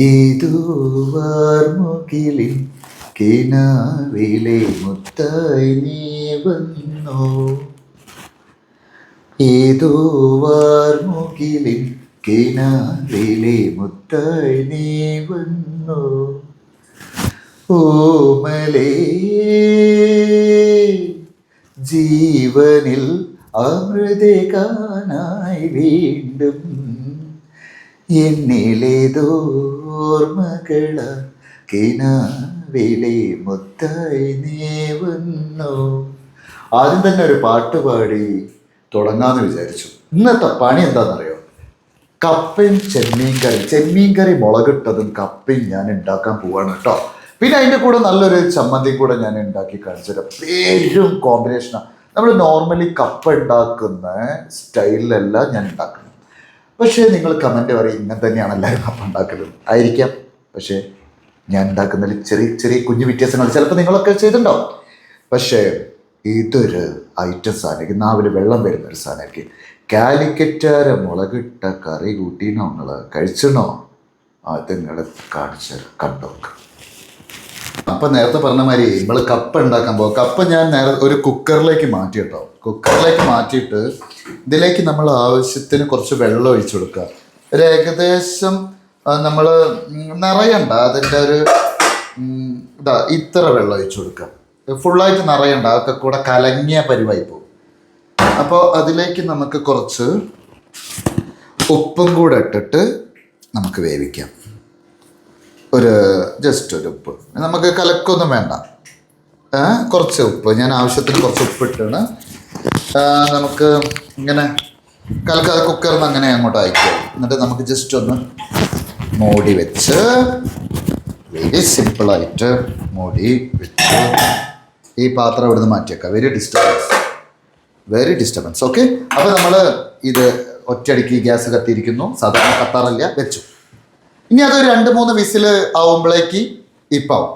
ഏതോ വാർമുകിലിൽ കിനാവിലെ മുത്തായി നീ വന്നോ? ഏതോ വാർമുകിലിൽ കിനാവിലെ മുത്തായി നീ വന്നോ? ഓമലേ ജീവനിൽ അമൃത കാണായി വീണ്ടും എന്നിലേതോർമകള മുത്തായി നീ വന്നു ആദ്യം തന്നെ ഒരു പാട്ട് പാടി തുടങ്ങാന്ന് വിചാരിച്ചു. ഇന്നത്തെ പണി എന്താണെന്നറിയോ കപ്പയും ചെമ്മീൻ കറി ചെമ്മീൻ കറി മുളകിട്ടതും കപ്പയും ഞാൻ ഉണ്ടാക്കാൻ പോവാണ് കേട്ടോ പിന്നെ അതിന്റെ കൂടെ നല്ലൊരു ചമ്മന്തി കൂടെ ഞാൻ ഉണ്ടാക്കി കാണിച്ചുതരാം. പേരും കോമ്പിനേഷനാണ് നമ്മൾ നോർമലി കപ്പ ഉണ്ടാക്കുന്ന സ്റ്റൈലിലല്ല ഞാൻ ഉണ്ടാക്കുന്നത്. പക്ഷേ നിങ്ങൾ കമന്റ് പറയും ഇങ്ങനെ തന്നെയാണ് എല്ലാവരും അപ്പം ഉണ്ടാക്കുന്നത് ആയിരിക്കാം. പക്ഷേ ഞാൻ ഉണ്ടാക്കുന്നതിൽ ചെറിയ ചെറിയ കുഞ്ഞു വ്യത്യാസങ്ങൾ ചിലപ്പോൾ നിങ്ങളൊക്കെ ചെയ്തിട്ടുണ്ടാവും. പക്ഷേ ഇതൊരു ഐറ്റം സാധനം നാവിൽ വെള്ളം വരുന്ന ഒരു സാധനമായിരിക്കും. കാലിക്കറ്റാര മുളകിട്ട കറി കൂട്ടിനോ നിങ്ങൾ? കഴിച്ചണോ? അത് നിങ്ങൾ കാണിച്ച് കണ്ടോക്ക്. അപ്പൊ നേരത്തെ പറഞ്ഞ മാതിരി നമ്മൾ കപ്പ ഉണ്ടാക്കാൻ പോകും. കപ്പ ഞാൻ നേരെ ഒരു കുക്കറിലേക്ക് മാറ്റി കേട്ടോ കുക്കറിലേക്ക് മാറ്റിയിട്ട് ഇതിലേക്ക് നമ്മൾ ആവശ്യത്തിന് കുറച്ച് വെള്ളം ഒഴിച്ചു കൊടുക്കുക. ഒരു ഏകദേശം നമ്മൾ നിറയണ്ട. അതിന്റെ ഒരു ഇതാ ഇത്ര വെള്ളം ഒഴിച്ചു കൊടുക്കുക. ഫുള്ളായിട്ട് നിറയണ്ട. അതൊക്കെ കൂടെ കലങ്ങിയ പരിവായി പോകും. അപ്പോൾ അതിലേക്ക് നമുക്ക് കുറച്ച് ഉപ്പും കൂടെ ഇട്ടിട്ട് നമുക്ക് വേവിക്കാം. ഒരു ജസ്റ്റ് ഒരു ഉപ്പ്. നമുക്ക് കലക്കൊന്നും വേണ്ട. കുറച്ച് ഉപ്പ്. ഞാൻ ആവശ്യത്തിന് കുറച്ച് ഉപ്പ് ഇട്ടാണ്. നമുക്ക് ഇങ്ങനെ കലക്കാതെ കുക്കറിന്ന് അങ്ങനെ അങ്ങോട്ട് അയക്കുക എന്നിട്ട് നമുക്ക് ജസ്റ്റ് ഒന്ന് മൂടി വെച്ച് വെരി സിമ്പിളായിട്ട് മൂടി വെച്ച് ഈ പാത്രം ഇവിടുന്ന് മാറ്റിയേക്കാം. Very disturbance very disturbance okay അപ്പോൾ നമ്മൾ ഇത് ഒറ്റയടിക്ക് ഗ്യാസ് കത്തിയിരിക്കുന്നു. സാധാരണ കത്താറില്ല വെച്ചു. ഇനി അത് രണ്ട് മൂന്ന് വിസിൽ ആവുമ്പോഴേക്ക് ഇപ്പാവും.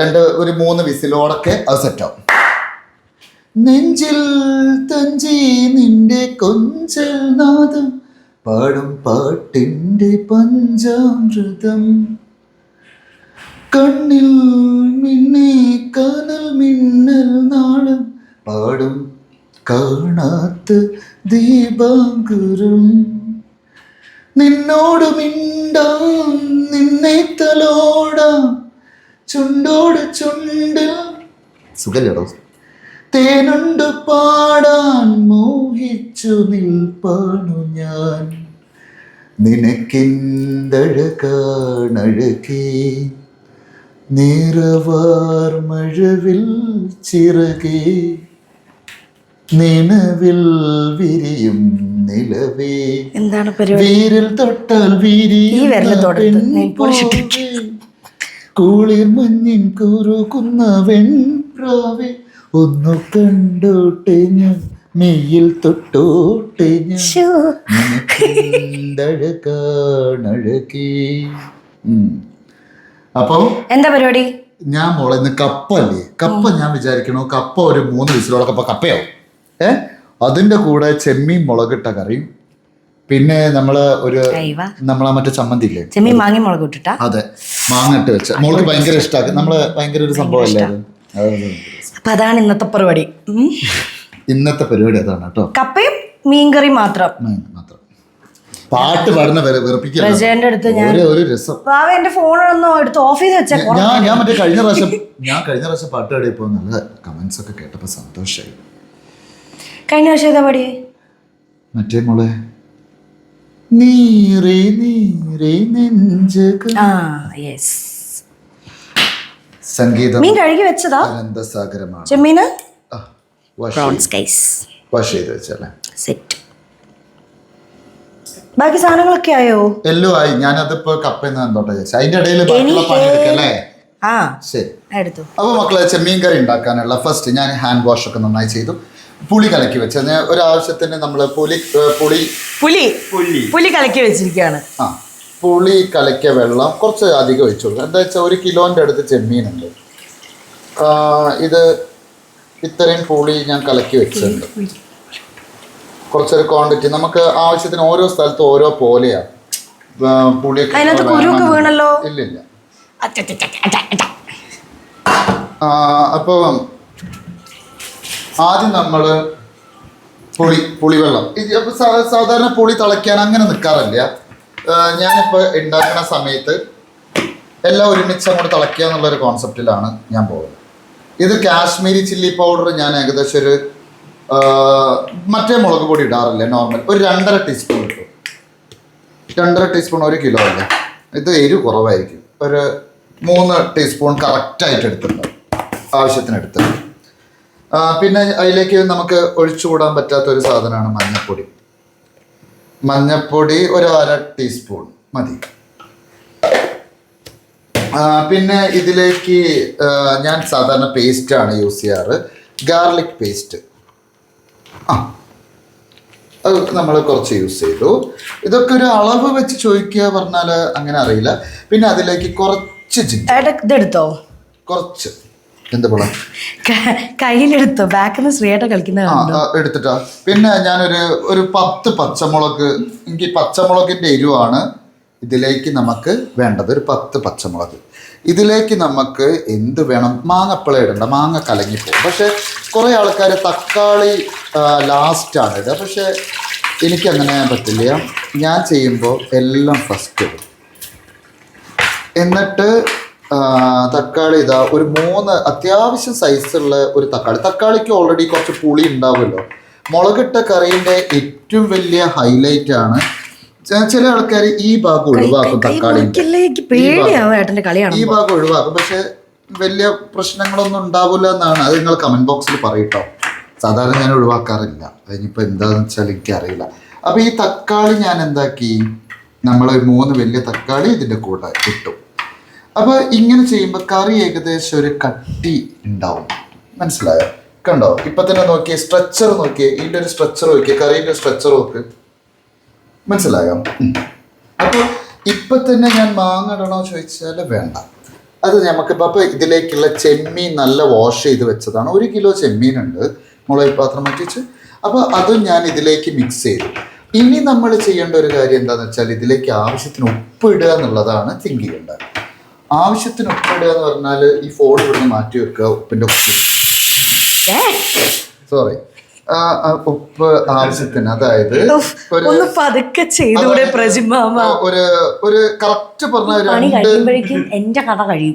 രണ്ട് ഒരു മൂന്ന് വിസിലോടൊക്കെ അത് സെറ്റാവും. നെഞ്ചിൽ തഞ്ചി നിന്റെ കൊഞ്ചൽ നാദം പാടും പാട്ടിന്റെ പഞ്ചാമൃതം. കണ്ണിൽ മിന്നി കനൽ മിന്നൽ നാളം പാടും കാണാത്ത ദീപാങ്കുരം. നിന്നോട് മിണ്ടാം നിന്നെ തലോടാം. ചുണ്ടോട് ചുണ്ട്. സുഖല്ലേടോ? തേനുണ്ട് പാടാൻ മോഹിച്ചു നിൽപ്പാണു ഞാൻ. നിനക്കെന്തഴകാണഴകേ നിറവാർ മഴവിൽ ചിറകേ. നിലവിൽ വിരിയും നിലവേ. എന്താണ് വീരിൽ തൊട്ടാൽ ഈ വിരൽ തൊടരുത്. കൂളിർ മഞ്ഞിൻ കുറുകുന്ന വെൺപ്രാവേ. ഒന്നു കണ്ടോട്ടെ ഞാൻ മെയ്യിൽ തൊട്ടോട്ടെ ഉം. അപ്പൊ എന്താ പരിപാടി? ഞാൻ മോളെ ഇന്ന് കപ്പല്ലേ? കപ്പ ഞാൻ വിചാരിക്കണോ കപ്പ ഒരു മൂന്ന് വിസിലോളൊക്കെ കപ്പ കപ്പയാവും. ഏ? അതിന്റെ കൂടെ ചെമ്മീൻ മുളകിട്ട കറിയും പിന്നെ നമ്മൾ ഒരു നമ്മളാ മറ്റേ ചമ്മന്തില്ലേ ചെമ്മീൻ മാങ്ങി മുളക് ഇട്ടിട്ട? അതെ. മാങ്ങിട്ട് വെച്ച. മോൾക്ക് ഭയങ്കര ഇഷ്ടമാക്കി നമ്മൾ ഭയങ്കര ഒരു സംഭവം അല്ലേ അത്? അത് അപ്പൊ അതാണ് ഇന്നത്തെ പരിപാടി. ഇന്നത്തെ പരിപാടി അതാണ് കേട്ടോ. കപ്പയും മീൻകറി മാത്രം. മാത്രം. പാട്ട് പാടുന്ന അടുത്ത് ഞാൻ എന്റെ ഫോണൊന്നും എടുത്ത് ഓഫ് ചെയ്ത് ഞാൻ ഞാൻ മറ്റേ കഴിഞ്ഞ പ്രാവശ്യം ഞാൻ കഴിഞ്ഞ പ്രാവശ്യം പാട്ട് പാടിയപ്പോ നല്ല കമന്റ്സ് ഒക്കെ കേട്ടപ്പോ സന്തോഷായി. കഴിഞ്ഞ വർഷം ഏതാ പാടിയേ? മറ്റേ മോളെ. നീറേ നീറേ നെഞ്ചക ആ യെസ് സംഗീതം മീൻ കഴുകി വെച്ചതാ? അനന്തസാഗരമാണ്. ചെമ്മീന്? ആ, wash ബ്രൗൺ ചെയ്ത്- സ്കൈസ് വെച്ചല്ലേ. സെറ്റ് ബാക്കി സാധനങ്ങളൊക്കെ ആയോ? എല്ലോ ആയി. ഞാനതിപ്പോ കപ്പയെന്ന് കണ്ടോട്ടെ ചേച്ചി അതിന്റെ ഇടയിൽ ബാക്കിയുള്ള പണി എടുക്കല്ലേ ആ ശരി. എടുത്തു. അപ്പോൾ മക്കളെ ചെമ്മീൻ കറി ഉണ്ടാക്കാനുള്ള ഫസ്റ്റ് ഞാൻ ഹാൻഡ് വാഷ് ഒക്കെ നന്നായി ചെയ്തു. പുളി കലക്കി വെച്ച്. ഞാൻ ഒരാവശ്യത്തിന് നമ്മൾ പുളി പുളി. പുളി. പുലി പുളി പുലി കലക്കി വെച്ചിരിക്കുകയാണ് ആ പുളി കലക്കിയ വെള്ളം കുറച്ച് അധികം ഒഴിച്ചു എന്താ വെച്ചാൽ ഒരു കിലോന്റെ അടുത്ത് ചെമ്മീനുണ്ട്. ഇത് ഇത്രയും പുളി ഞാൻ കലക്കി വെച്ചിട്ടുണ്ട്. കുറച്ചൊരു ക്വാണ്ടിറ്റി. നമുക്ക് ആവശ്യത്തിന് ഓരോ സ്ഥലത്തും ഓരോ പോലെയാണ് ആ, ഇല്ലില്ല. അതിനകത്ത് വേണം. കുരുവൊക്കെ വീണല്ലോ. ഇല്ല ഇല്ല ആ, അപ്പൊ ആദ്യം നമ്മൾ പുളി പുളിവെള്ളം. സാധാരണ പുളി തിളയ്ക്കാൻ അങ്ങനെ നിൽക്കാറില്ല. ഞാനിപ്പോൾ ഉണ്ടാക്കുന്ന സമയത്ത് എല്ലാം ഒരുമിച്ച് അങ്ങോട്ട് തിളയ്ക്കുക എന്നുള്ളൊരു കോൺസെപ്റ്റിലാണ് ഞാൻ പോകുന്നത്. ഇത് കാശ്മീരി ചില്ലി പൗഡർ ഞാൻ ഏകദേശം ഒരു മറ്റേ മുളക് പൊടി ഇടാറില്ല നോർമൽ ഒരു രണ്ടര ടീസ്പൂൺ ഇട്ടു. രണ്ടര ടീസ്പൂൺ ഒരു കിലോ അല്ല? ഇത് എരിവ് കുറവായിരിക്കും. ഒരു മൂന്ന് ടീസ്പൂൺ കറക്റ്റായിട്ട് എടുത്തിട്ടുണ്ട്. ആവശ്യത്തിന് എടുത്തിട്ടുണ്ട്. പിന്നെ അതിലേക്ക് നമുക്ക് ഒഴിച്ചുകൂടാൻ പറ്റാത്ത ഒരു സാധനമാണ് മഞ്ഞൾപ്പൊടി മഞ്ഞൾപ്പൊടി ഒരു അര ടീസ്പൂൺ മതി. പിന്നെ ഇതിലേക്ക് ഞാൻ സാധാരണ പേസ്റ്റ് ആണ് യൂസ് ചെയ്യാറ്. ഗാർലിക് പേസ്റ്റ് ആ അത് നമ്മൾ കുറച്ച് യൂസ് ചെയ്തു. ഇതൊക്കെ ഒരു അളവ് വെച്ച് ചോദിക്കുക പറഞ്ഞാൽ അങ്ങനെ അറിയില്ല. പിന്നെ അതിലേക്ക് കുറച്ച് ഇതെടുത്തോ? കുറച്ച്. എന്താ ബാക്കിൽ നിന്ന് ശ്രീയേട്ട കളിക്കുന്ന എടുത്തിട്ടാ. പിന്നെ ഞാനൊരു ഒരു പത്ത് പച്ചമുളക് എനിക്ക് പച്ചമുളകിന്റെ എരിവാണ്. ഇതിലേക്ക് നമുക്ക് വേണ്ടത് ഒരു പത്ത് പച്ചമുളക്. ഇതിലേക്ക് നമുക്ക് എന്ത് വേണം? മാങ്ങ മാങ്ങപ്പള ഇടണ്ട. മാങ്ങ കലങ്ങിപ്പോകും പക്ഷേ കുറേ ആൾക്കാർ തക്കാളി ലാസ്റ്റാണ് ഇടുക. പക്ഷേ എനിക്കങ്ങനെ പറ്റില്ല. ഞാൻ ചെയ്യുമ്പോൾ എല്ലാം ഫസ്റ്റ് ഇടും. എന്നിട്ട് തക്കാളി ഇതാ ഒരു മൂന്ന് അത്യാവശ്യം സൈസുള്ള ഒരു തക്കാളി. തക്കാളിക്ക് ഓൾറെഡി കുറച്ച് പുളി ഉണ്ടാവുമല്ലോ. മുളകിട്ട കറിയിന്റെ ഏറ്റവും വലിയ ഹൈലൈറ്റ് ആണ്. ചില ആൾക്കാർ ഈ ഭാഗം ഒഴിവാക്കും തക്കാളി ഈ ഭാഗം. ഒഴിവാക്കും. പക്ഷെ വലിയ പ്രശ്നങ്ങളൊന്നും ഉണ്ടാവില്ല എന്നാണ്. അത് നിങ്ങൾ കമന്റ് ബോക്സിൽ പറയട്ടോ. സാധാരണ ഞാൻ ഒഴിവാക്കാറില്ല. അതിനിപ്പോൾ എന്താണെന്ന് വെച്ചാൽ എനിക്കറിയില്ല. അപ്പോൾ ഈ തക്കാളി ഞാൻ എന്താക്കി? നമ്മൾ മൂന്ന് വലിയ തക്കാളി ഇതിന്റെ കൂടെ ഇട്ടു. അപ്പോൾ ഇങ്ങനെ ചെയ്യുമ്പോൾ കറി ഏകദേശം ഒരു കട്ടി ഉണ്ടാവും. മനസ്സിലായോ? കണ്ടോ? ഇപ്പൊ തന്നെ നോക്കിയേ സ്ട്രെച്ചർ നോക്കിയേ ഇതിന്റെ ഒരു സ്ട്രെച്ചർ നോക്കിയേ കറീന്റെ സ്ട്രെച്ചർ നോക്ക്. മനസ്സിലായോ? അപ്പൊ അപ്പോൾ ഇപ്പൊ തന്നെ ഞാൻ മാങ്ങ ഇടണോ ചോദിച്ചാൽ വേണ്ട. അത് നമുക്കിപ്പോൾ അപ്പോൾ ഇതിലേക്കുള്ള ചെമ്മീൻ നല്ല വാഷ് ചെയ്ത് വെച്ചതാണ്. ഒരു കിലോ ചെമ്മീൻ ഉണ്ട് മുളക് പാത്രം വറ്റിച്ച് അപ്പോൾ അതും ഞാൻ ഇതിലേക്ക് മിക്സ് ചെയ്തു. ഇനി നമ്മൾ ചെയ്യേണ്ട ഒരു കാര്യം എന്താണെന്ന് വെച്ചാൽ ഇതിലേക്ക് ആവശ്യത്തിന് ഉപ്പ് ഇടുക എന്നുള്ളതാണ് തിങ്ക് ആവശ്യത്തിന് ഉപ്പ് ഇടുക എന്ന് പറഞ്ഞാൽ ഈ ഫോൺ ഇവിടുന്ന് മാറ്റി വെക്കുക ഉപ്പിന്റെ ഉപ്പ് സോറി ഉപ്പ് ആവശ്യത്തിന് അതായത് ഒരു ഒന്ന് പതുക്കെ ചെയ്തൂടെ പ്രജിമാമ ഒരു ഒരു കറക്റ്റ് പറഞ്ഞ രണ്ട് സ്പൂണ് എന്റെ കഥ കഴിയും.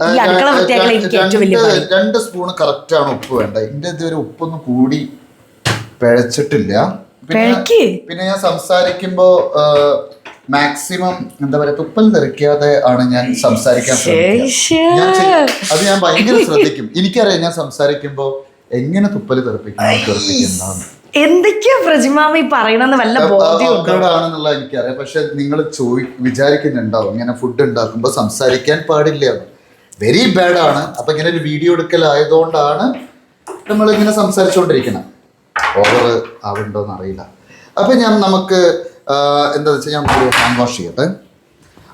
രണ്ട് സ്പൂൺ കറക്റ്റ് ആണ് ഉപ്പ് വേണ്ട എന്റെ ഇതുവരെ ഉപ്പൊന്നും കൂടി പിഴച്ചിട്ടില്ല. പിന്നെ ഞാൻ സംസാരിക്കുമ്പോ മാക്സിമം എന്താ പറയാ തുപ്പൽ തെറിക്കാതെ ആണ് ഞാൻ സംസാരിക്കാൻ ശ്രമിക്കുക. ഞാൻ ചെയ്- അത് ഞാൻ ഭയങ്കര ശ്രദ്ധിക്കും. എനിക്കറിയാം ഞാൻ സംസാരിക്കുമ്പോ എങ്ങനെ തുപ്പൽ തെറിപ്പിക്കണം തെറിപ്പിക്കുന്നതാണ് എന്തൊക്കെയാ പ്രജിമാമി പറയണെന്ന് വല്ല ബോധ്യമുണ്ടോ ആണെന്നുള്ള എനിക്കറിയാം. പക്ഷെ നിങ്ങൾ ചോദി വിചാരിക്കുന്നുണ്ടാവും. ഇങ്ങനെ ഫുഡ് ഉണ്ടാക്കുമ്പോൾ സംസാരിക്കാൻ പാടില്ല വെരി ബാഡ് ആണ്. അപ്പൊ ഇങ്ങനെ ഒരു വീഡിയോ എടുക്കലായതുകൊണ്ടാണ് നമ്മൾ ഇങ്ങനെ സംസാരിച്ചുകൊണ്ടിരിക്കണം. ഓവർ ആവുണ്ടോന്ന് അറിയില്ല അപ്പൊ ഞാൻ നമുക്ക് എന്താ വെച്ചാൽ ഞാൻ ഹാൻഡ് വാഷ് ചെയ്യട്ടെ.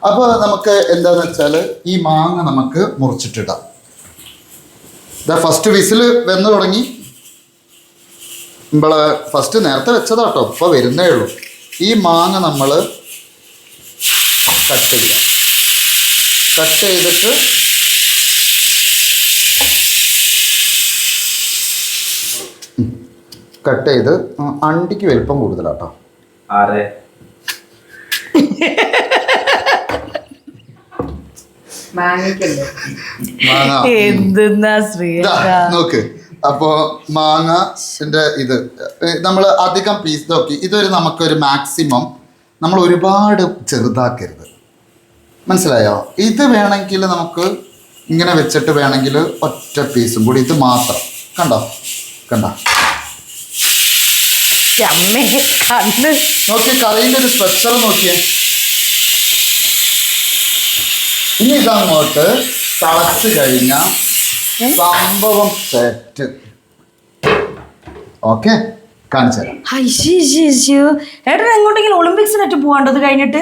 അപ്പോൾ നമുക്ക് എന്താന്ന് വെച്ചാൽ ഈ മാങ്ങ നമുക്ക് മുറിച്ചിട്ടിടാം. ഇതാ ഫസ്റ്റ് വിസിൽ വെന്ന് തുടങ്ങി. നമ്മൾ ഫസ്റ്റ് നേരത്തെ വെച്ചതാട്ടോ ഇപ്പൊ വരുന്നേ ഉള്ളൂ. ഈ മാങ്ങ നമ്മൾ കട്ട് ചെയ്യാം. കട്ട് ചെയ്തിട്ട് കട്ട് ചെയ്ത് അണ്ടിക്ക് വലിപ്പം കൂടുതലാട്ടോ. ആരെ? എന്തെന്നാ ശ്രീയേട്ട നോക്ക്. അപ്പോ മാങ്ങ ഇത്. നമ്മൾ അധികം പീസ് നോക്കി. ഇതൊരു നമുക്കൊരു മാക്സിമം നമ്മൾ ഒരുപാട് ചെറുതാക്കരുത്. മനസ്സിലായോ? ഇത് വേണമെങ്കിൽ നമുക്ക് ഇങ്ങനെ വെച്ചിട്ട് വേണമെങ്കിൽ ഒറ്റ പീസും കൂടി. ഇത് മാത്രം. കണ്ടോ? കണ്ടോ? അമ്മേ കണ്ണ് നോക്കി കറീന്റെ ഒരു സ്ട്രക്ചർ നോക്കിയേ. ഇനി ഇതങ്ങോട്ട് തളച്ച് കഴിഞ്ഞ സംഭവം സെറ്റ് ഓക്കെ കാണിച്ചു തരാം. ഏട്ടൻ എങ്ങോട്ടെങ്കിലും ഒളിമ്പിക്സിനൊക്കെ പോവാണ്ടത് കഴിഞ്ഞിട്ട്?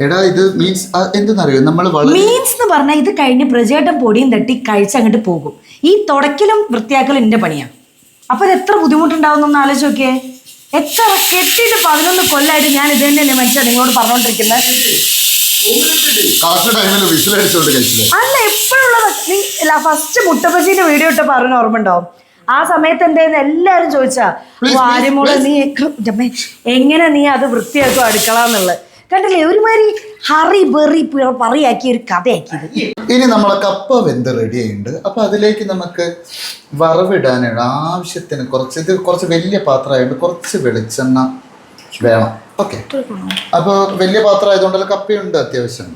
എടാ ഇത് മീൻസ് എന്തെന്നറിയോ? നമ്മൾ മീൻസ് എന്ന് പറഞ്ഞാൽ ഇത് കഴിഞ്ഞ് പ്രജേട്ടൻ പൊടിയും തട്ടി കഴിച്ച് അങ്ങോട്ട് പോകും. ഈ തുടക്കലും വൃത്തിയാക്കലും എന്റെ പണിയാ. അപ്പൊ ഇത് എത്ര ബുദ്ധിമുട്ടുണ്ടാവും ഒന്ന് ആലോചിച്ച് നോക്കിയേ. എത്ര കെട്ടിട്ട് പതിനൊന്ന് കൊല്ലായിട്ട് ഞാൻ ഇത് തന്നെയല്ലേ മനുഷ്യ നിങ്ങളോട് പറഞ്ഞോണ്ടിരിക്കുന്നത് അല്ല എപ്പോഴുള്ളത്? ഫസ്റ്റ് മുട്ടപ്പച്ചീന്റെ വീഡിയോ ഇട്ട് പറഞ്ഞ ഓർമ്മ ഉണ്ടാവും ആ സമയത്ത് എന്തായിരുന്നു എല്ലാരും ചോദിച്ചാ Please, നീ എങ്ങനെ നീ അത് വൃത്തിയാക്കും അടുക്കള എന്നുള്ളത്? കണ്ടില്ലേ? ഒരുമാതിരി ഹറി ബെറി പറയാക്കിയ ഒരു കഥയാക്കിയത്. ഇനി നമ്മളെ കപ്പ വെന്ത് റെഡി ആയിട്ടുണ്ട് അപ്പൊ അതിലേക്ക് നമുക്ക് വറവിടാനാണ് ആവശ്യത്തിന് കുറച്ച് ഇത് കുറച്ച് വലിയ പാത്രമായിട്ട് കുറച്ച് വെളിച്ചെണ്ണ വേണം. ഓക്കെ അപ്പോൾ വലിയ പാത്രം ആയതുകൊണ്ടല്ല കപ്പയുണ്ട് അത്യാവശ്യം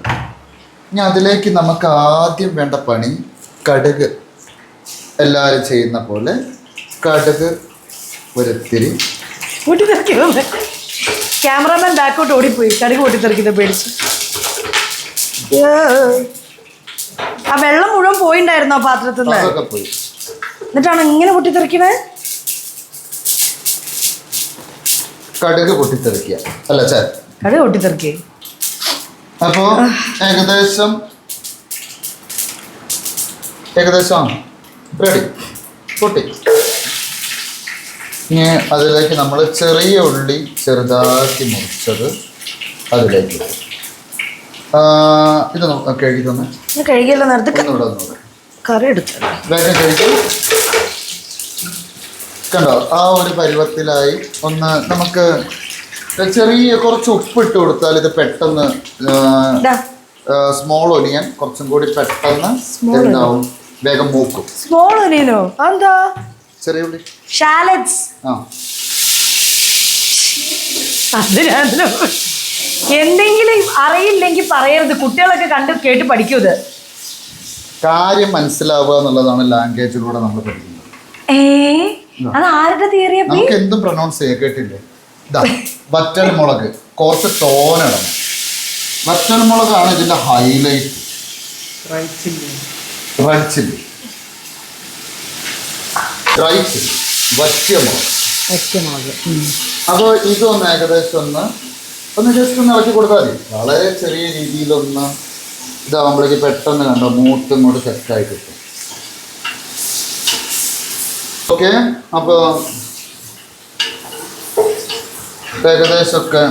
ഇനി അതിലേക്ക് നമുക്ക് ആദ്യം വേണ്ട പണി കടുക്. എല്ലാവരും ചെയ്യുന്ന പോലെ കടുക് ഒരിത്തിരി ക്യാമറാമാൻ ബാക്കോട്ട് ഓടിപ്പോയി. കടുക് പൊട്ടിത്തെറിക്കുന്ന പേടിച്ച്. ആ വെള്ളം മുഴുവൻ പോയിണ്ടായിരുന്നോ പാത്രത്തിൽ നിന്ന് എന്നിട്ടാണ് ഇങ്ങനെ പൊട്ടിത്തെറിക്കണേ? കടുക് പൊട്ടിത്തെറിക്കുക. അല്ല ചേ കടുക് പൊട്ടിത്തെറിക്കേ? അപ്പോൾ ഏകദേശം ഏകദേശം റെഡി പൊട്ടി. ഇനി അതിലേക്ക് നമ്മൾ ചെറിയ ഉള്ളി ചെറുതാക്കി മുറിച്ചത് അതിലേക്ക് ഇത് കഴുകി തന്നെ. കഴുകിയല്ല നേരത്തെ കറി എടുത്തു? കണ്ടോ? ആ ഒരു പരുവത്തിലായി ഒന്ന് നമുക്ക് ചെറിയ കുറച്ച് ഉപ്പിട്ട് കൊടുത്താൽ ഇത് പെട്ടെന്ന് സ്മോൾ ഒനിയൻ കുറച്ചും കൂടി പെട്ടെന്ന് എന്താവും? വേഗം മൂക്കും. സ്മോൾ ഒനിയനോ അതെന്താ? ചെറിയ ഉള്ളി. ഷാലറ്റ്സ് ആ. എന്തെങ്കിലും അറിയില്ലെങ്കിൽ പറയരുത്. കുട്ടികളൊക്കെ കണ്ട് കേട്ട് പഠിക്കൂ ഇത്. കാര്യം മനസ്സിലാവുക എന്നുള്ളതാണ് ലാംഗ്വേജിലൂടെ നമ്മൾ പഠിക്കുന്നത്. ഏ? അത് ആരുടെ തിയറിയാ നമുക്ക് എന്തും പ്രൊനൗൺസ് ചെയ്യാൻ കേട്ടില്ലേ? ഇതാ വറ്റൽ മുളക്. കുറച്ച് തോനിടണം വറ്റൽ മുളകാണ് ഇതിന്റെ highlight red chilli dry chilli വറ്റിയ അപ്പോൾ ഇതൊന്ന് ഏകദേശം ഒന്ന് ഒന്ന് ജസ്റ്റ് ഒന്ന് ഇളക്കി കൊടുത്താൽ മതി. വളരെ ചെറിയ രീതിയിലൊന്ന് ഇതാകുമ്പോഴേക്ക് പെട്ടെന്ന് കണ്ടോ മൂത്ത് ഇങ്ങോട്ട് സെറ്റായി കിട്ടും. ഓക്കെ അപ്പോൾ ഏകദേശമൊക്കെ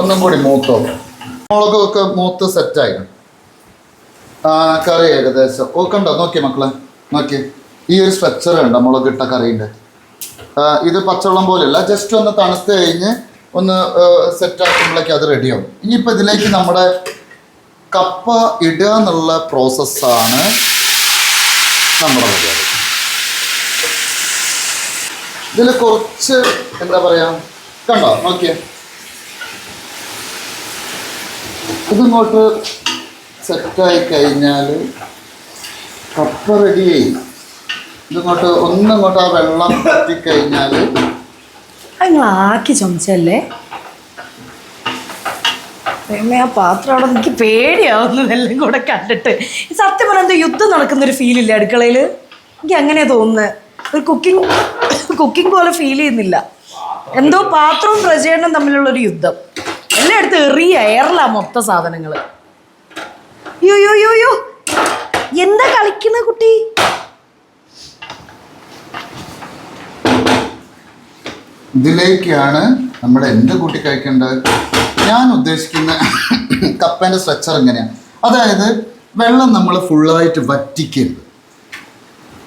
ഒന്നും കൂടി മൂത്തോ? മുളകൊക്കെ മൂത്ത് സെറ്റായി കറി ഏകദേശം. ഓ കണ്ടോ നോക്കി മക്കളെ നോക്കി ഈ ഒരു സ്ട്രക്ചർ ഉണ്ട് മുളക് ഇട്ട കറീന്റെ. ഇത് പച്ചവെള്ളം പോലെയല്ല. ജസ്റ്റ് ഒന്ന് തണുത്ത് കഴിഞ്ഞ് ഒന്ന് സെറ്റ് ആക്കുമ്പോഴേക്ക് അത് റെഡിയാവും ഇനിയിപ്പോൾ ഇതിലേക്ക് നമ്മുടെ കപ്പ ഇടുക എന്നുള്ള പ്രോസസ്സാണ് നമ്മുടെ ഇതിൽ കുറച്ച് എന്താ പറയാ? കണ്ടോ? നോക്കിയേ. ഇതിങ്ങോട്ട് സെറ്റായി കഴിഞ്ഞാൽ കപ്പ റെഡിയായി ഇതിങ്ങോട്ട് ഒന്നിങ്ങോട്ട് ആ വെള്ളം പറ്റിക്കഴിഞ്ഞാൽ അത് നിങ്ങൾ ആക്കി ചുമച്ചല്ലേ? പിന്നെ ആ പാത്രം അവിടെ എനിക്ക് പേടിയാവുന്നു എല്ലാം കൂടെ കണ്ടിട്ട്. സത്യം പറഞ്ഞാൽ എന്തോ യുദ്ധം നടക്കുന്നൊരു ഇല്ല അടുക്കളയിൽ എനിക്ക് അങ്ങനെയാ തോന്നുന്നത് ഒരു കുക്കിംഗ് കുക്കിംഗ് പോലെ ഫീൽ ചെയ്യുന്നില്ല. എന്തോ പാത്രവും പ്രചരണം തമ്മിലുള്ളൊരു യുദ്ധം. എല്ലായിടത്തും എറിയ എയറിലാ മൊത്ത സാധനങ്ങൾ യോ യോ യോ യോ എന്താ കളിക്കുന്ന കുട്ടി? ഇതിലേക്കാണ് നമ്മൾ എന്ത് കൂട്ടി കഴിക്കേണ്ടത്. ഞാൻ ഉദ്ദേശിക്കുന്ന കപ്പേന്റെ സ്ട്രക്ചർ എങ്ങനെയാണ് അതായത് വെള്ളം നമ്മൾ ഫുള്ളായിട്ട് വറ്റിക്കരുത്.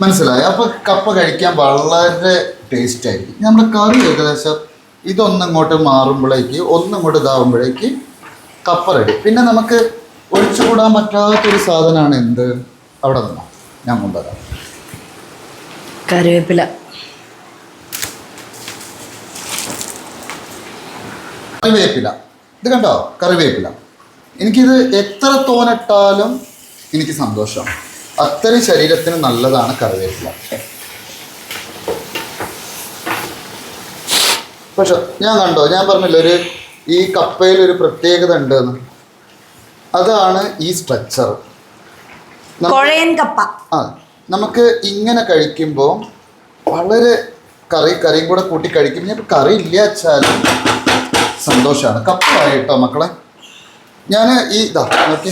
മനസ്സിലായി? അപ്പോൾ കപ്പ കഴിക്കാൻ വളരെ ടേസ്റ്റ് ആയിരിക്കും. നമ്മുടെ കറി ഏകദേശം ഇതൊന്നിങ്ങോട്ട് മാറുമ്പോഴേക്ക് ഒന്നിങ്ങോട്ട് ഇതാവുമ്പോഴേക്ക് കപ്പ റെഡി പിന്നെ നമുക്ക് ഒഴിച്ചുകൂടാൻ പറ്റാത്തൊരു സാധനമാണ് എന്ത്? അവിടെ നിന്നോ. ഞാൻ കൊണ്ടുവരാം. കറിവേപ്പില. കറിവേപ്പില. ഇത് കണ്ടോ? കറിവേപ്പില. എനിക്കിത് എത്ര തോനിട്ടാലും എനിക്ക് സന്തോഷമാണ് അത്രയും ശരീരത്തിന് നല്ലതാണ് കറിവേപ്പില. പക്ഷെ ഞാൻ കണ്ടോ ഞാൻ പറഞ്ഞില്ല ഒരു ഈ കപ്പയിൽ ഒരു പ്രത്യേകത ഉണ്ടെന്ന്. അതാണ് ഈ സ്ട്രക്ചർ കപ്പ. ആ നമുക്ക് ഇങ്ങനെ കഴിക്കുമ്പോൾ വളരെ കറി കറിയും കൂടെ കൂട്ടി കഴിക്കുമ്പോൾ ഞാൻ കറി ഇല്ല വെച്ചാലും സന്തോഷമാണ് കപ്പായ കേട്ടോ മക്കളെ? ഞാൻ ഈ ഇതാ നോക്കി.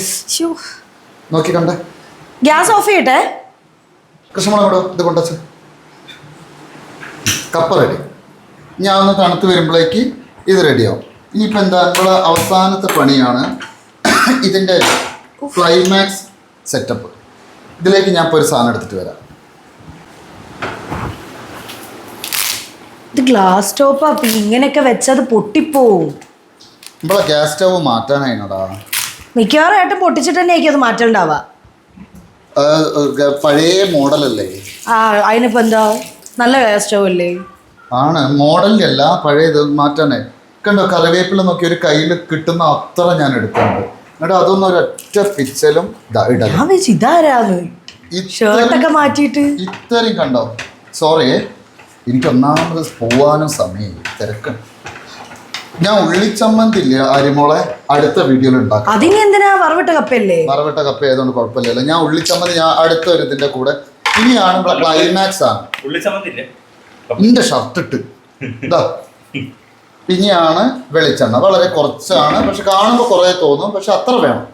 നോക്കി കണ്ടേ. ഗ്യാസ് ഓഫ് ചെയ്യട്ടെ? കൃഷ്ണമോളോടോ ഇത് കൊണ്ടുവച്ച് കപ്പ റെഡി ഞാൻ ഒന്ന് തണുത്ത് വരുമ്പോഴേക്ക് ഇത് റെഡിയാവും ഇനിയിപ്പോൾ എന്താ നമ്മളെ അവസാനത്തെ പണിയാണ് ഇതിന്റെ ക്ലൈമാക്സ് സെറ്റപ്പ് ഇതിലേക്ക് ഞാൻ ഇപ്പോൾ ഒരു സാധനം എടുത്തിട്ട് വരാം. ഇത് ഗ്ലാസ് ടോപ്പാ ഇങ്ങനെയൊക്കെ വെച്ചത് പൊട്ടിപ്പോവും. നമ്മളെ ഗ്യാസ് സ്റ്റവ് മാറ്റാനായിട്ടാ മിക്കവാറും ഏട്ടൻ പൊട്ടിച്ചിട്ട് തന്നെ ആയിരിക്കും അത് മാറ്റണ്ടാവാ. പഴയ മോഡലല്ലേ? ആ അതിനിപ്പോ എന്താ? നല്ല സ്റ്റവ് അല്ലേ? ആണ് മോഡലിന്റെ അല്ല പഴയത് മാറ്റാനേ കണ്ടോ കറിവേപ്പില നോക്കി ഒരു കയ്യിൽ കിട്ടുന്ന അത്ര ഞാൻ എടുക്കുന്നുണ്ട്. എന്നിട്ട് അതൊന്നും ഒരൊറ്റ പിച്ചലും ഇതാ ഇടൽ ഞാൻ വെച്ച് ഇതാരാന്ന്? ഷർട്ടൊക്കെ മാറ്റിയിട്ട്. ഇത്രയും കണ്ടോ? സോറി എനിക്ക് ഒന്നാമത് പോവാനും സമയം തിരക്ക് ഞാൻ ഉള്ളിച്ചമ്മന്തി ഇല്ലേ അരിമോളെ? അടുത്ത വീഡിയോയിൽ ഉണ്ടാക്കാം. അതിന് എന്തിനാ വറവിട്ട കപ്പയല്ലേ? വറവിട്ട കപ്പ ആയതുകൊണ്ട് കുഴപ്പമില്ലല്ലോ. ഞാൻ ഉള്ളിച്ചമ്മന്തി ഞാൻ അടുത്ത ഒരു ഇതിന്റെ കൂടെ. ഇനിയാണ് ക്ലൈമാക്സ് ആണ്. എന്റെ ഷർട്ട് ഇട്ട്. ഇതാ. പിന്നെയാണ് വെളിച്ചെണ്ണ. വളരെ കുറച്ചാണ്. പക്ഷെ കാണുമ്പോൾ കുറെ തോന്നും. പക്ഷെ അത്ര വേണം.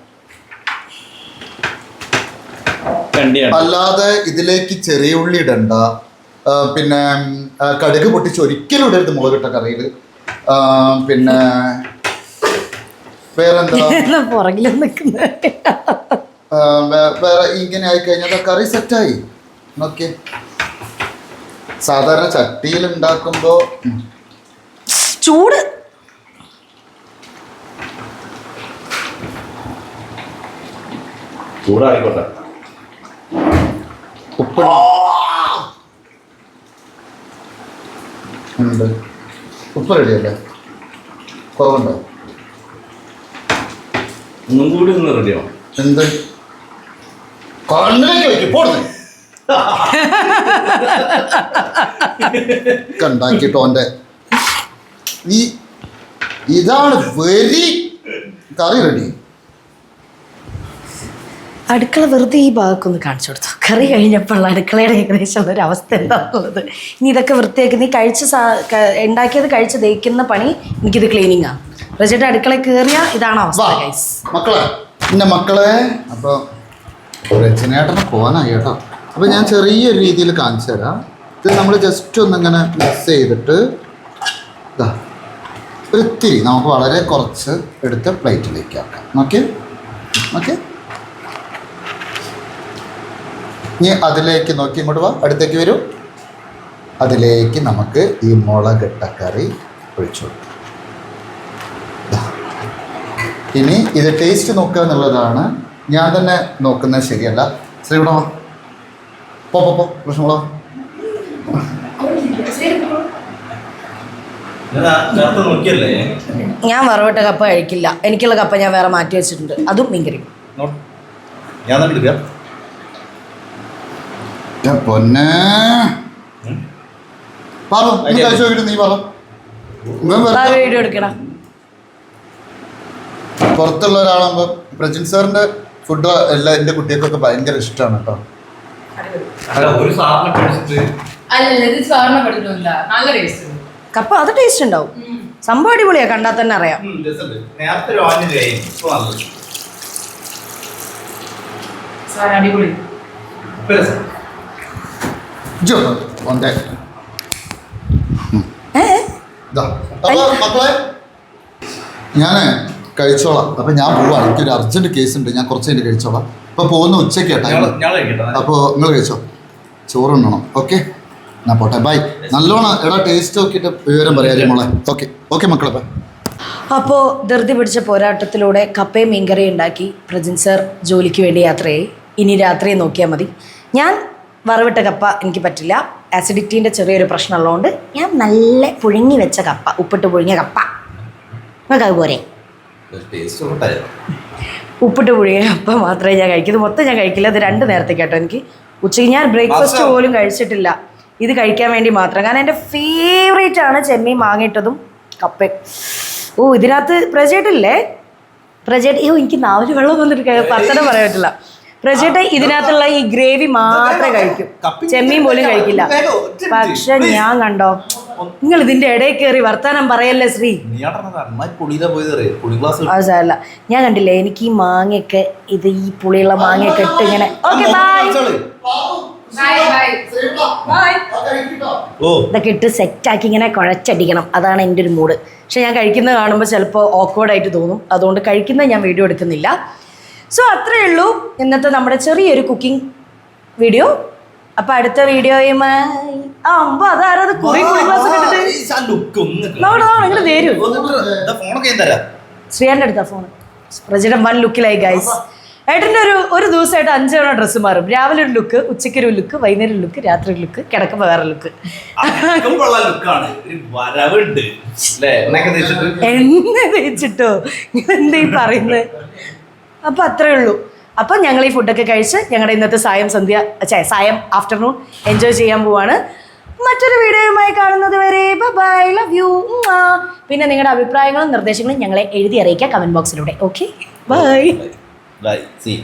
അല്ലാതെ ഇതിലേക്ക് ചെറിയ ഉള്ളി ഇടണ്ട. പിന്നെ കടുക് പൊട്ടിച്ച് ഒരിക്കലും ഇടരുത് മുളകിട്ട കറിയിൽ പിന്നെ വേറെന്താ? പുറകിൽ വേറെ ഇങ്ങനെ ആയി കഴിഞ്ഞാൽ കറി സെറ്റായി. ഓക്കെ സാധാരണ ചട്ടിയിൽ ഉണ്ടാക്കുമ്പോൾ ചൂട്. ചൂടായിക്കോട്ടെ. ഉപ്പ് ഉണ്ട്. ഉപ്പ് റെഡിയല്ലേ കുറവുണ്ടോ? ഒന്നും കൂടി ഒന്ന് റെഡിയാവും എന്ത്? കണ്ണിലേക്ക് വെച്ചു പോടുന്നേ ഉണ്ടാക്കിട്ടോ എന്റെ ഈ ഇതാണ് വെരി കറി റെഡി അടുക്കള വെറുതെ ഈ ഭാഗക്കൊന്ന് കാണിച്ചു കൊടുത്തു. കറി കഴിഞ്ഞപ്പോൾ അടുക്കളയുടെ ഏകദേശം ഒരു അവസ്ഥ എന്താണുള്ളത് ഇനി ഇതൊക്കെ വൃത്തിയാക്കി നീ കഴിച്ച് സാ- ഉണ്ടാക്കിയത് കഴിച്ച് ദഹിക്കുന്ന പണി എനിക്കിത് ക്ലീനിങ് ആണ് റജയുടെ അടുക്കള കയറിയ ഇതാണ് അവസ്ഥ ഗൈസ് മക്കളെ എന്റെ മക്കളെ. അപ്പോൾ രചനയായിട്ടൊന്ന് പോകാനായി കേട്ടോ. അപ്പോൾ ഞാൻ ചെറിയൊരു രീതിയിൽ കാണിച്ചു തരാം. ഇത് നമ്മൾ ജസ്റ്റ് ഒന്നിങ്ങനെ മിക്സ് ചെയ്തിട്ട് ഇതാ ഒരു നമുക്ക് വളരെ കുറച്ച് എടുത്ത് പ്ലേറ്റിലേക്ക് ആക്കാം. ഓക്കെ ഓക്കെ ഇനി അതിലേക്ക് നോക്കി ഇങ്ങോട്ട് വാ. അടുത്തേക്ക് വരൂ. അതിലേക്ക് നമുക്ക് ഈ മുളകിട്ട കറി ഒഴിച്ചു കൊടുക്കാം. ഇനി ഇത് ടേസ്റ്റ് നോക്കുക എന്നുള്ളതാണ് ഞാൻ തന്നെ നോക്കുന്നത് ശരിയല്ല. ശ്രീ ഇവിടെ വാ. പോ പോ പോ ഞാൻ നോക്കിയല്ലേ? ഞാൻ വറവിട്ട കപ്പ കഴിക്കില്ല. എനിക്കുള്ള കപ്പ ഞാൻ വേറെ മാറ്റി വെച്ചിട്ടുണ്ട്. അതും മീൻകറി. ഞാൻ പൊന്നെ. പറ നീ കഴിച്ചു നോക്കിയിട്ട് നീ പറ. ഇവൻ വീഡിയോ എടുക്കണം പുറത്തുള്ള ഒരാളാകുമ്പോൾ പ്രജിൻ സാറിന്റെ ഫുഡ് എല്ലാം എന്റെ കുട്ടികൾക്കൊക്കെ ഭയങ്കര ഇഷ്ടമാണ് കേട്ടോ. കപ്പ അത് ടേസ്റ്റ് ഉണ്ടാവും. സംഭവം അടിപൊളിയാ കണ്ടാൽ തന്നെ അറിയാം. ഉം, മക്കളെ ഞാൻ കഴിച്ചോളാം. അപ്പം ഞാൻ പോവാ. എനിക്കൊരു അർജന്റ് കേസ് ഉണ്ട് ഞാൻ കുറച്ച് കഴിഞ്ഞ് കഴിച്ചോളാം. അപ്പോൾ പോകുന്ന ഉച്ചയ്ക്ക് അപ്പോൾ നിങ്ങൾ കഴിച്ചോ? ചോറുണ്ണണം ഓക്കെ? ഞാൻ പോട്ടെ. ബൈ. നല്ലോണം എടാ ടേസ്റ്റ് നോക്കിയിട്ട് വിവരം പറയാം മോളെ? ഓക്കെ. ഓക്കെ മക്കളെ ബൈ. അപ്പോൾ ധൃതി പിടിച്ച പോരാട്ടത്തിലൂടെ കപ്പയും മീൻകറിയും ഉണ്ടാക്കി പ്രജിൻ സർ ജോലിക്ക് വേണ്ടി യാത്രയായി. ഇനി രാത്രി നോക്കിയാൽ മതി. ഞാൻ വറവിട്ട കപ്പ എനിക്ക് പറ്റില്ല. ആസിഡിറ്റീന്റെ ചെറിയൊരു പ്രശ്നമുള്ളതുകൊണ്ട് ഞാൻ നല്ല പുഴുങ്ങി വെച്ച കപ്പ ഉപ്പിട്ട് പുഴുങ്ങിയ കപ്പ. നിങ്ങൾക്ക് അതുപോലെ ടേസ്റ്റ് കൊണ്ടായോ ഉപ്പിട്ട് പുഴുങ്ങിയ കപ്പ മാത്രമേ ഞാൻ കഴിക്കൂ. ഇത് മൊത്തം ഞാൻ കഴിക്കില്ല. അത് രണ്ട് നേരത്തേക്ക് കേട്ടോ എനിക്ക്. ഉച്ചയ്ക്ക് ഞാൻ ബ്രേക്ക്ഫാസ്റ്റ് പോലും കഴിച്ചിട്ടില്ല. ഇത് കഴിക്കാൻ വേണ്ടി മാത്രം. കാരണം എന്റെ ഫേവറേറ്റ് ആണ് ചെമ്മീൻ മാങ്ങിയിട്ടതും കപ്പ. ഓ ഇതിനകത്ത് പ്രജേട്ടില്ലേ പ്രജേട്ട് അയ്യോ എനിക്ക് നാവിൽ വെള്ളം വന്നിട്ട് പത്തനം വർത്തനം പറയാൻ പറ്റില്ല. പ്രജേട്ട ഇതിനകത്തുള്ള ഈ ഗ്രേവി മാത്രമേ കഴിക്കും. ചെമ്മീൻ പോലും കഴിക്കില്ല. പക്ഷെ ഞാൻ കണ്ടോ? നിങ്ങൾ ഇതിന്റെ ഇടയിൽ കയറി വർത്താനം പറയല്ലേ ശ്രീ? സാരല്ല. ഞാൻ കണ്ടില്ലേ എനിക്ക് ഈ മാങ്ങയൊക്കെ ഇത് ഈ പുളിയുള്ള മാങ്ങയൊക്കെ ഇട്ട് ഇങ്ങനെ okay bye bye bye bye ഓ. ഇതൊക്കെ ഇട്ട് സെറ്റാക്കി ഇങ്ങനെ കുഴച്ചടിക്കണം. അതാണ് എന്റെ ഒരു മൂഡ് പക്ഷെ ഞാൻ കഴിക്കുന്നത് കാണുമ്പോൾ ചിലപ്പോൾ ഓക്വേർഡായിട്ട് തോന്നും. അതുകൊണ്ട് കഴിക്കുന്നത് ഞാൻ വീഡിയോ എടുക്കുന്നില്ല. സോ അത്രയേ ഉള്ളൂ ഇന്നത്തെ നമ്മുടെ ചെറിയൊരു കുക്കിംഗ് വീഡിയോ അപ്പൊ അടുത്ത വീഡിയോയുമായി ആ അമ്പ അതാരത് കുറി കുറി ക്ലാസ് കണ്ടിട്ട് തരൂ. തരാം അടുത്താ ഫോൺ പ്രജനം വൺ ലുക്കിലായി ഗൈസ് ഏട്ടന്റെ ഒരു ഒരു ദിവസമായിട്ട് അഞ്ച് തവണ ഡ്രസ്സ് മാറും. രാവിലെ ഒരു ലുക്ക് ഉച്ചയ്ക്ക് ഒരു ലുക്ക് വൈകുന്നേരം ലുക്ക് രാത്രി ഒരു ലുക്ക് കിടക്കുമ്പോൾ വേറെ ലുക്ക് എന്നെ തേച്ചിട്ട്. എന്താ പറയുന്നത്? അപ്പം അത്രേ ഉള്ളൂ. അപ്പം ഞങ്ങൾ ഈ ഫുഡൊക്കെ കഴിച്ച് ഞങ്ങളുടെ ഇന്നത്തെ സായം സന്ധ്യ ചേ സായം ആഫ്റ്റർനൂൺ എൻജോയ് ചെയ്യാൻ പോവാണ്. മറ്റൊരു വീഡിയോയുമായി കാണുന്നത് വരെ ബൈ ലവ് യു പിന്നെ നിങ്ങളുടെ അഭിപ്രായങ്ങളും നിർദ്ദേശങ്ങളും ഞങ്ങളെ എഴുതി അറിയിക്കുക കമന്റ് ബോക്സിലൂടെ ഓക്കെ ബൈ ബൈ സി